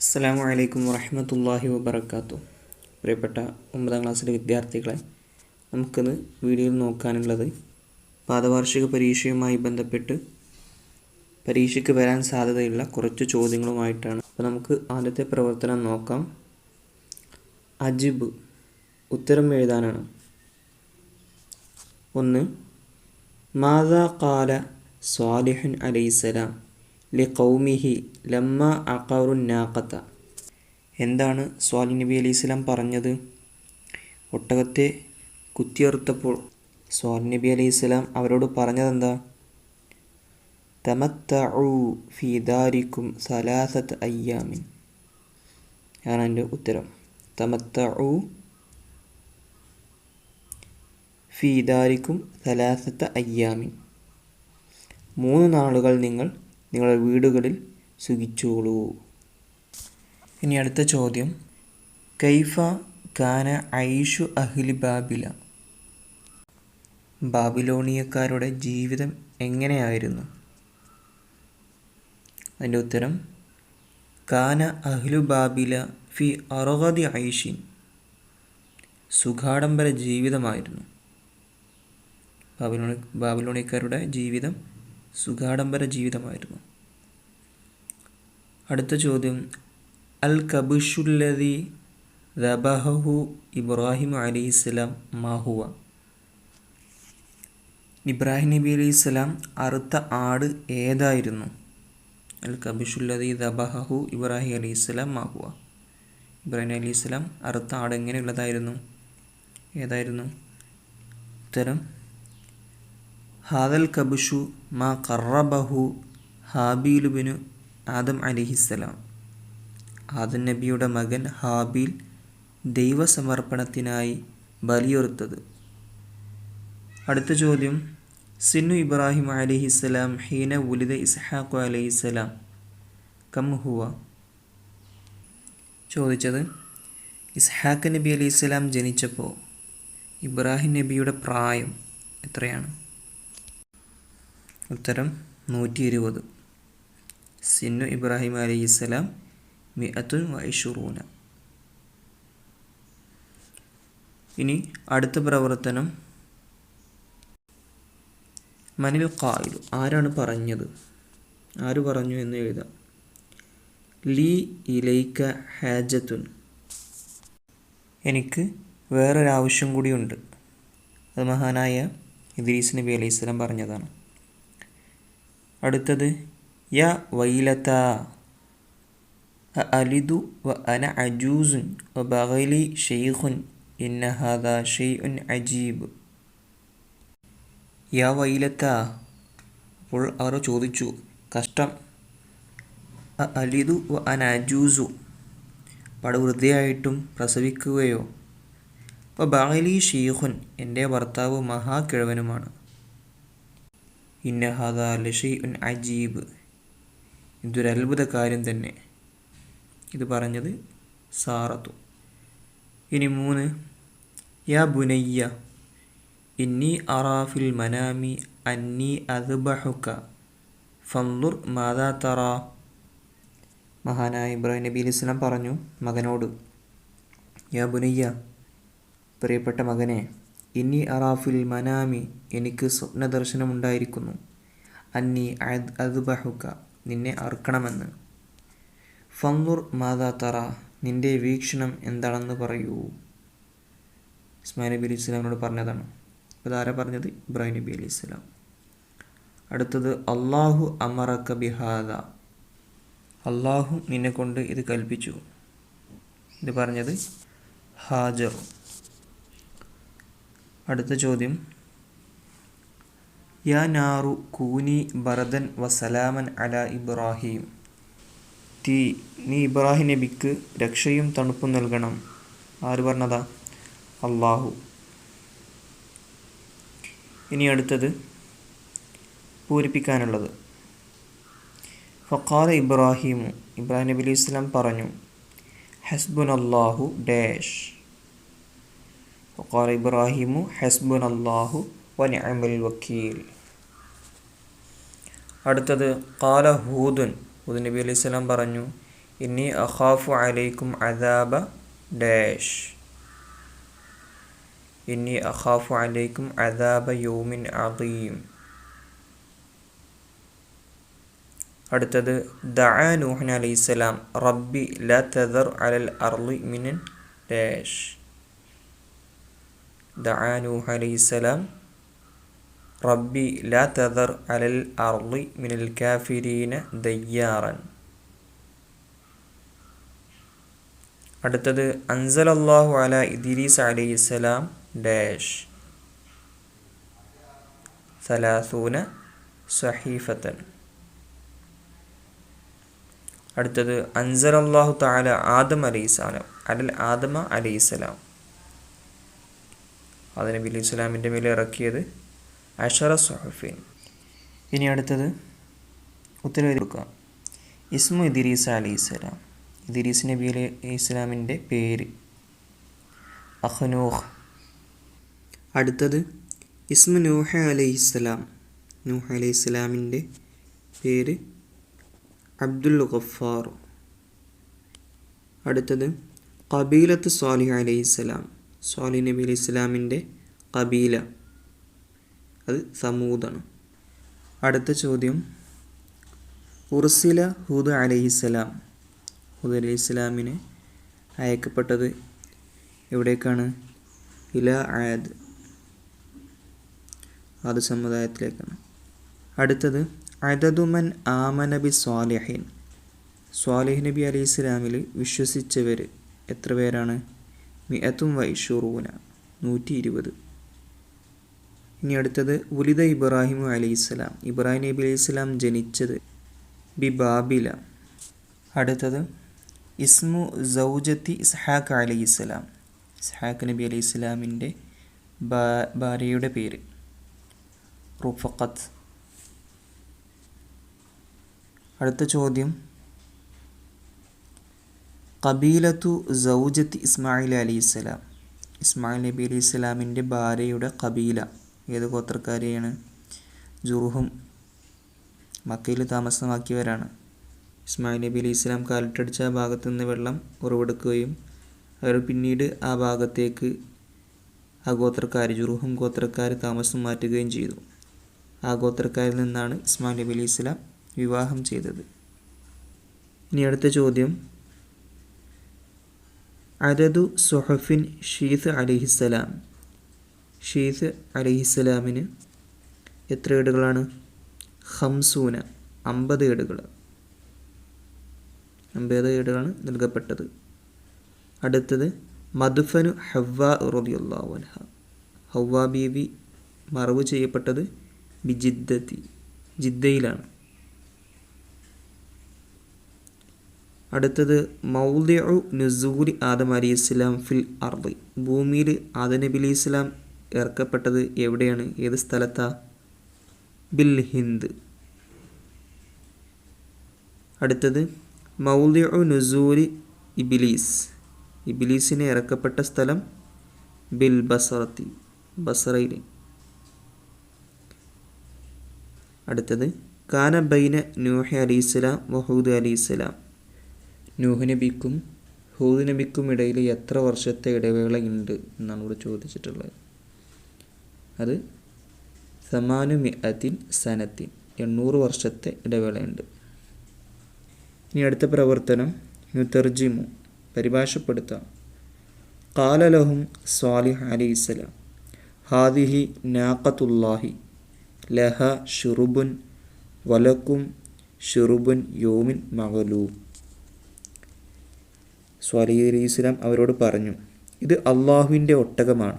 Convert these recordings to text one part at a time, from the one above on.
അസ്സാം വലൈക്കും വറഹമത്തല്ലാഹി വബർക്കാത്തു പ്രിയപ്പെട്ട ഒമ്പതാം ക്ലാസ്സിലെ വിദ്യാർത്ഥികളെ നമുക്കിന്ന് വീഡിയോയിൽ നോക്കാനുള്ളത് പാദവാർഷിക പരീക്ഷയുമായി ബന്ധപ്പെട്ട് പരീക്ഷയ്ക്ക് വരാൻ സാധ്യതയുള്ള കുറച്ച് ചോദ്യങ്ങളുമായിട്ടാണ്. അപ്പോൾ നമുക്ക് ആദ്യത്തെ പ്രവർത്തനം നോക്കാം. അജിബ് ഉത്തരം എഴുതാനാണ്. ഒന്ന് മാതാ കാല സ്വാലിഹൻ അലൈസലാം ലി കൗമിഹി ലമ്മ അക്കാറു നാഖത്ത എന്താണ് സ്വാലി നബി അലി ഇസ്ലാം പറഞ്ഞത്? ഒട്ടകത്തെ കുത്തിയറുത്തപ്പോൾ സ്വാലി നബി അലി ഇസ്ലാം അവരോട് പറഞ്ഞതെന്താ? തമത്തഉ ഫി ദാരിക്കും സലാസത്ത് അയ്യാമിൻ. ആണ് എന്റെ ഉത്തരം. തമത്തഉ ഫി ദാരിക്കും സലാസത്ത് അയ്യാമിൻ. മൂന്ന് നാളുകൾ നിങ്ങൾ നിങ്ങളുടെ വീടുകളിൽ സുഖിച്ചോളൂ. ഇനി അടുത്ത ചോദ്യം. കൈഫ കാന ഐഷു അഹ്ലി ബാബില? ബാബിലോണിയക്കാരുടെ ജീവിതം എങ്ങനെയായിരുന്നു? അതിന്റെ ഉത്തരം കാന അഹ്ലു ബാബില ഫി അറുപതി ഐഷിൻ. സുഖാഡംബര ജീവിതമായിരുന്നു. ബാബിലോണി ബാബിലോണിയക്കാരുടെ ജീവിതം സുഖാഡംബര ജീവിതമായിരുന്നു. അടുത്ത ചോദ്യം അൽ കബുഷുല്ലതി റബഹു ഇബ്രാഹിം അലിസ്ലാം മാഹുവ ഇബ്രാഹിം നബി അലി ഇസ്ലാം അറുത്ത ആട് ഏതായിരുന്നു? അൽ കബിഷുല്ലതി ദബഹു ഇബ്രാഹിം അലി ഇസ്ലാം മാഹുവ ഇബ്രാഹിം അലി ഇസ്ലാം അറുത്ത ആട് എങ്ങനെയുള്ളതായിരുന്നു? ഏതായിരുന്നു? ഉത്തരം ഹാദൽ കബുഷു മാ കറബഹു ഹാബീലുബിനു ആദം അലിഹിസ്സലാം. ആദം നബിയുടെ മകൻ ഹാബീൽ ദൈവസമർപ്പണത്തിനായി ബലിയൊറുത്തത് അടുത്ത ചോദ്യം സിന്നു ഇബ്രാഹിം അലിഹിസ്സലാം ഹീന ഉലിദ ഇസ്ഹാഖു അലിഹിസ്സലാം. കം ഹുവ. ചോദിച്ചത് ഇസ്ഹാഖ് നബി അലൈഹിസ്സലാം ജനിച്ചപ്പോൾ ഇബ്രാഹിം നബിയുടെ പ്രായം എത്രയാണ്? ഉത്തരം നൂറ്റി ഇരുപത് സിന്നു ഇബ്രാഹിം അലൈഹിസ്സലാം മിഅത്തുൻ വൈഷുറൂന ഇനി അടുത്ത പ്രവർത്തനം. മനിൽ കായിലു ആരാണ് പറഞ്ഞത്? ആര് പറഞ്ഞു എന്ന് എഴുതാം. ലീ ഇലൈക്ക ഹാജത്തുൻ. എനിക്ക് വേറൊരാവശ്യം കൂടിയുണ്ട് അത് മഹാനായ ഇദ്രീസ് നബി അലൈഹി സ്വലം പറഞ്ഞതാണ്. അടുത്തത് യ വൈലത്ത അലിദു വ അന അജൂസുൻ വ ബഗലി ഷെയ്ഖുൻ ഇന്ന ഷെയ്ഉൻ അജീബ്. യ വൈലത്ത അപ്പോൾ അവർ ചോദിച്ചു കഷ്ടം. അലിദു വ അന അജൂസു പടവൃദ്ധയായിട്ടും പ്രസവിക്കുകയോ? വ ബഹലി ഷെയ്ഖുൻ എന്റെ ഭർത്താവ് മഹാകിഴവനുമാണ്. ഇന്ന ഹാദ ഉൻ അജീബ്. ഇതൊരു അത്ഭുത കാര്യം തന്നെ. ഇത് പറഞ്ഞത് സാറത്തു. ഇനി മൂന്ന്. യാ ബുനയ്യ ഇന്നി അറാഫിൽ മനാമി അന്നി അദ്ബഹുക ഫന്ദുർ മാതാ തറ. മഹാനായ ഇബ്രാഹിം നബി അലി ഇസ്ലാം പറഞ്ഞു മകനോട് യാ ബുനയ്യ പ്രിയപ്പെട്ട മകനെ ഇന്നി അറാഫുൽ മനാമി എനിക്ക് സ്വപ്നദർശനമുണ്ടായിരിക്കുന്നു. അന്നി അദ്ബഹുക്ക നിന്നെ അർക്കണമെന്ന് ഫന്നുർ മാതാ തറ നിന്റെ വീക്ഷണം എന്താണെന്ന് പറയൂ. ഇസ്മാൻ നബി അലി ഇസ്ലാമിനോട് പറഞ്ഞതാണ്. അപ്പോൾ ഇതാരാ പറഞ്ഞത്? ഇബ്രാഹിം നബി അലി ഇസ്ലാം അടുത്തത് അള്ളാഹു അമറക്ക ബിഹാദ. അള്ളാഹു നിന്നെ കൊണ്ട് ഇത് കൽപ്പിച്ചു. ഇത് പറഞ്ഞത് ഹാജർ. അടുത്ത ചോദ്യം. യാ നാറു കൂനി ബറദൻ വസലാമൻ അല ഇബ്രാഹിം. തീ നീ ഇബ്രാഹിം നബിക്ക് രക്ഷയും തണുപ്പും നൽകണം. ആര് പറഞ്ഞതാ? അള്ളാഹു ഇനി അടുത്തത് പൂരിപ്പിക്കാനുള്ളത്. ഫക്കാല ഇബ്രാഹിമു ഇബ്രാഹിം നബി അലൈഹി സ്വലാം പറഞ്ഞു ഹസ്ബുൻ അള്ളാഹു ഡാഷ്. ഫക്കാല إبراهيم ഹസ്ബുൻ അള്ളാഹു ونعم വക്കീൽ അടുത്തത് കാല ഹൂദുൻ ഹൂദ് നബി അലൈഹി സ്വലാം പറഞ്ഞു ഇന്നി അഖാഫു അലൈക്കും അദാബ ഡാഷ്. ഇന്നി അഖാഫു അലൈക്കും അദാബ യൗമിൻ അദീം. അടുത്തത് ദഅ നൂഹൻ അലൈഹിസ്സലാം റബ്ബി ല തദർ അലൽ അർളി മിനൻ ഡാഷ്. ദഅ നൂഹ് അലൈഹിസ്സലാം റബ്ബി ല തദർ അലൽ അർളി മിനൽ കാഫിരീന ദയ്യാറൻ അടുത്തത് അൻസലല്ലാഹു അല ഇദ്രീസ് അലൈഹിസ്സലാം ഡാഷ്. സലാസൂന സഹീഫത്തൻ. അടുത്തത് അൻസലല്ലാഹു താല ആദം അലൈഹിസ്സലാം അലൽ ആദമ അലൈഹിസ്സലാം അത് നബി അലൈഹി സ്വലാമിന്റെ മേലെ ഇറക്കിയത് അഷറ സുഹഫീൻ. ഇനി അടുത്തത് ഉത്തരവ് ഇസ്മു അലി ഇസ്ലാം ഇദിരീസ് നബി അലൈഹി ഇസ്ലാമിന്റെ പേര് അഹ്നൂഹ് അടുത്തത് ഇസ്മു നൂഹ അലൈഹിസ്സലാം നൂഹ അലൈഹി ഇസ്ലാമിന്റെ പേര് അബ്ദുൽ ഗഫാർ. അടുത്തത് കബീലത്ത് സ്വാലിഹ് അലൈഹിസ്സലാം സ്വാലി നബി അലി ഇസ്ലാമിന്റെ കബീല. അത് സമൂദാണ്. അടുത്ത ചോദ്യം. ഉർസില ഹൂദ് അലഹിസ്സലാം ഹുദ് ഇസ്ലാമിന് അയക്കപ്പെട്ടത് എവിടേക്കാണ്? ഇല ആയത് ആദ് സമുദായത്തിലേക്കാണ്. അടുത്തത് അദദുമൻ ആമനബി സ്വാലിഹിൻ. സ്വാലിഹ് നബി അലി ഇസ്ലാമിൽ വിശ്വസിച്ചവർ എത്ര പേരാണ്? മിയത്തും വൈഷുറൂന നൂറ്റി ഇരുപത് ഇനി അടുത്തത് ഉലിദ ഇബ്രാഹിം അലൈഹിസ്സലാം. ഇബ്രാഹിം നബി അലൈഹി സ്വലാം ജനിച്ചത് ബി ബാബില അടുത്തത് ഇസ്മു സൗജത്തി ഇസ്ഹാഖ് അലൈഹിസ്സലാം. ഇസ്ഹാഖ് നബി അലൈഹി സ്വലാമിന്റെ ഭാര്യയുടെ പേര്. റുഫഖത്ത്. അടുത്ത ചോദ്യം കബീലത്തു സൗജത്ത് ഇസ്മായിൽ അലി ഇസ്ലാം ഇസ്മായിൽ നബി അലി ഇസ്ലാമിന്റെ ഭാര്യയുടെ കബീല ഏത് ഗോത്രക്കാരെയാണ്? ജുർഹും മക്കയിൽ താമസമാക്കിയവരാണ്. ഇസ്മായിൽ നബി അലി ഇസ്ലാം കാലിട്ടടിച്ച ആ ഭാഗത്ത് നിന്ന് വെള്ളം ഉറവെടുക്കുകയും അവർ പിന്നീട് ആ ഭാഗത്തേക്ക് ആ ഗോത്രക്കാർ ജുറുഹും ഗോത്രക്കാർ താമസം മാറ്റുകയും ചെയ്തു. ആ ഗോത്രക്കാരിൽ നിന്നാണ് ഇസ്മായിൽ നബി അലി ഇസ്ലാം വിവാഹം ചെയ്തത്. ഇനി അടുത്ത ചോദ്യം. അദദു സുഹഫിൻ ഷീത്ത് അലിഹിസ്സലാം. ഷീത്ത് അലിഹിസ്സലാമിന് എത്ര ഏടുകളാണ്? ഹംസൂന അമ്പത് ഏടുകൾ അമ്പത് ഏടുകളാണ് നൽകപ്പെട്ടത്. അടുത്തത് മധുഫനു ഹവ്വ റളിയല്ലാഹു അൻഹ. ഹവ്വ ബീവി മറവ് ചെയ്യപ്പെട്ടത് ബിജിദ്ദത്തി ജിദ്ദയിലാണ്. അടുത്തത് മൗലിഉ നുസൂലി ആദം അലി ഇസ്ലാം ഫിൽ അർദ്. ഭൂമിയിൽ ആദം നബി അലി ഇസ്ലാം ഇറക്കപ്പെട്ടത് എവിടെയാണ്? ഏത് സ്ഥലത്താ? ബിൽ ഹിന്ദ്. അടുത്തത് മൗലിഉ നുസൂലി ഇബിലീസ്. ഇബിലീസിനെ ഇറക്കപ്പെട്ട സ്ഥലം ബിൽ ബസറത്തി ബസറയിൽ അടുത്തത് കാന ബൈന നൂഹ അലി ഇസ്ലാം വഹൂദ് അലി ഇസ്ലാം നൂഹ് നബിക്കും ഹൂദ് നബിക്കും ഇടയിൽ എത്ര വർഷത്തെ ഇടവേളയുണ്ട് എന്നാണ് ഇവിടെ ചോദിച്ചിട്ടുള്ളത്. അത് സമാനു മിഅത്തിൻ സനത്തിൻ എണ്ണൂറ് വർഷത്തെ ഇടവേളയുണ്ട്. ഇനി അടുത്ത പ്രവർത്തനം യുതർജിമു പരിഭാഷപ്പെടുത്താം. കാലലഹും സ്വാലിഹ് അലൈഹിസ്സലാം ഹാദിഹി നാക്കത്തുല്ലാഹി ലഹ ഷുറുബുൻ വലക്കും ഷുറുബുൻ യോമിൻ മകലൂം സ്വാലിഹ് അലി ഇസ്ലാം അവരോട് പറഞ്ഞു ഇത് അള്ളാഹുവിന്റെ ഒട്ടകമാണ്.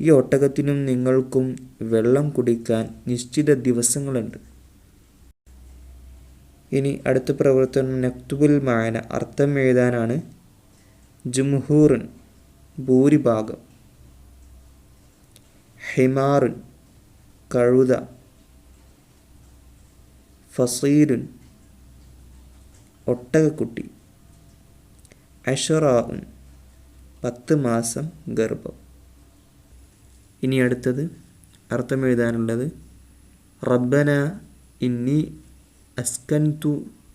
ഈ ഒട്ടകത്തിനും നിങ്ങൾക്കും വെള്ളം കുടിക്കാൻ നിശ്ചിത ദിവസങ്ങളുണ്ട്. ഇനി അടുത്ത പ്രവർത്തനം നക്തുബുൽ മായന അർത്ഥം എഴുതാനാണ് ജുംഹൂറിൻ ഭൂരിഭാഗം. ഹിമാറുൻ കഴുത. ഫസീലുൻ ഒട്ടകക്കുട്ടി. അഷറാഉൻ പത്ത് മാസം ഗർഭം. ഇനി അടുത്തത് അർത്ഥം എഴുതാനുള്ളത് റബ്ബന ഇന്നി അസ്കൻതു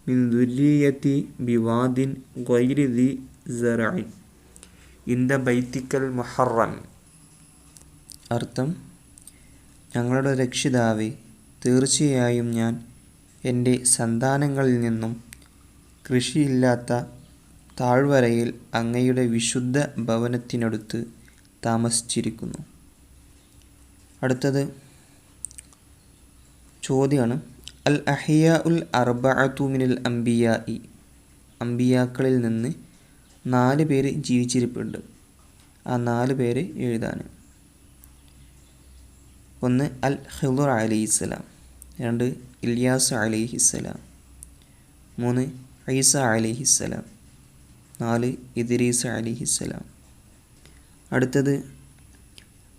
മിൻ ദുരിയത്തി ബിവാദിൻ ഗൈരി സറായി ഇന്ത ബൈത്തിക്കൽ മുഹറം അർത്ഥം ഞങ്ങളുടെ രക്ഷിതാവെ തീർച്ചയായും ഞാൻ എന്റെ സന്താനങ്ങളിൽ നിന്നും കൃഷിയില്ലാത്ത താഴ്വരയിൽ അങ്ങയുടെ വിശുദ്ധ ഭവനത്തിനടുത്ത് താമസിച്ചിരിക്കുന്നു. അടുത്തത് ചോദ്യമാണ് അൽ അഹിയ ഉൽ അർബഅത്തു മിനൽ ഇ അംബിയാക്കളിൽ നിന്ന് നാല് പേര് ജീവിച്ചിരിപ്പുണ്ട്. ആ നാല് പേര് എഴുതാൻ ഒന്ന് അൽ ഹിദുർ അലിസ്ലാം രണ്ട് ഇലിയാസ് അലിഹിസ്സലാം മൂന്ന് ഐസ അലിഹിസ്സലാം നാല് ഇദ്രീസ് അലിഹിസ്സലാം അടുത്തത്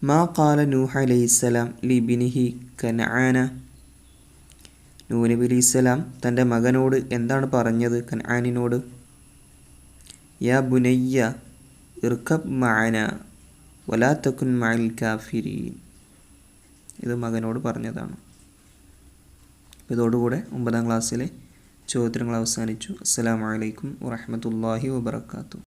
മാ കാല നൂഹ അലൈഹിസ്സലാം ലിബിനിഹി കനആന നൂനബി അലൈഹിസ്സലാം തന്റെ മകനോട് എന്താണ് പറഞ്ഞത് കനാനിനോട്? യാ ബുനയ്യ ഇർക്കബ് മാന വലാത്തക്കുൻ മാൽ കാഫിരീൻ. ഇത് മകനോട് പറഞ്ഞതാണ്. ഇതോടുകൂടെ ഒമ്പതാം ക്ലാസ്സിലെ ചോദ്യങ്ങൾ അവസാനിച്ചു. അസ്സലാമു അലൈക്കും വറഹ്മത്തുള്ളാഹി വബറകാതുഹു.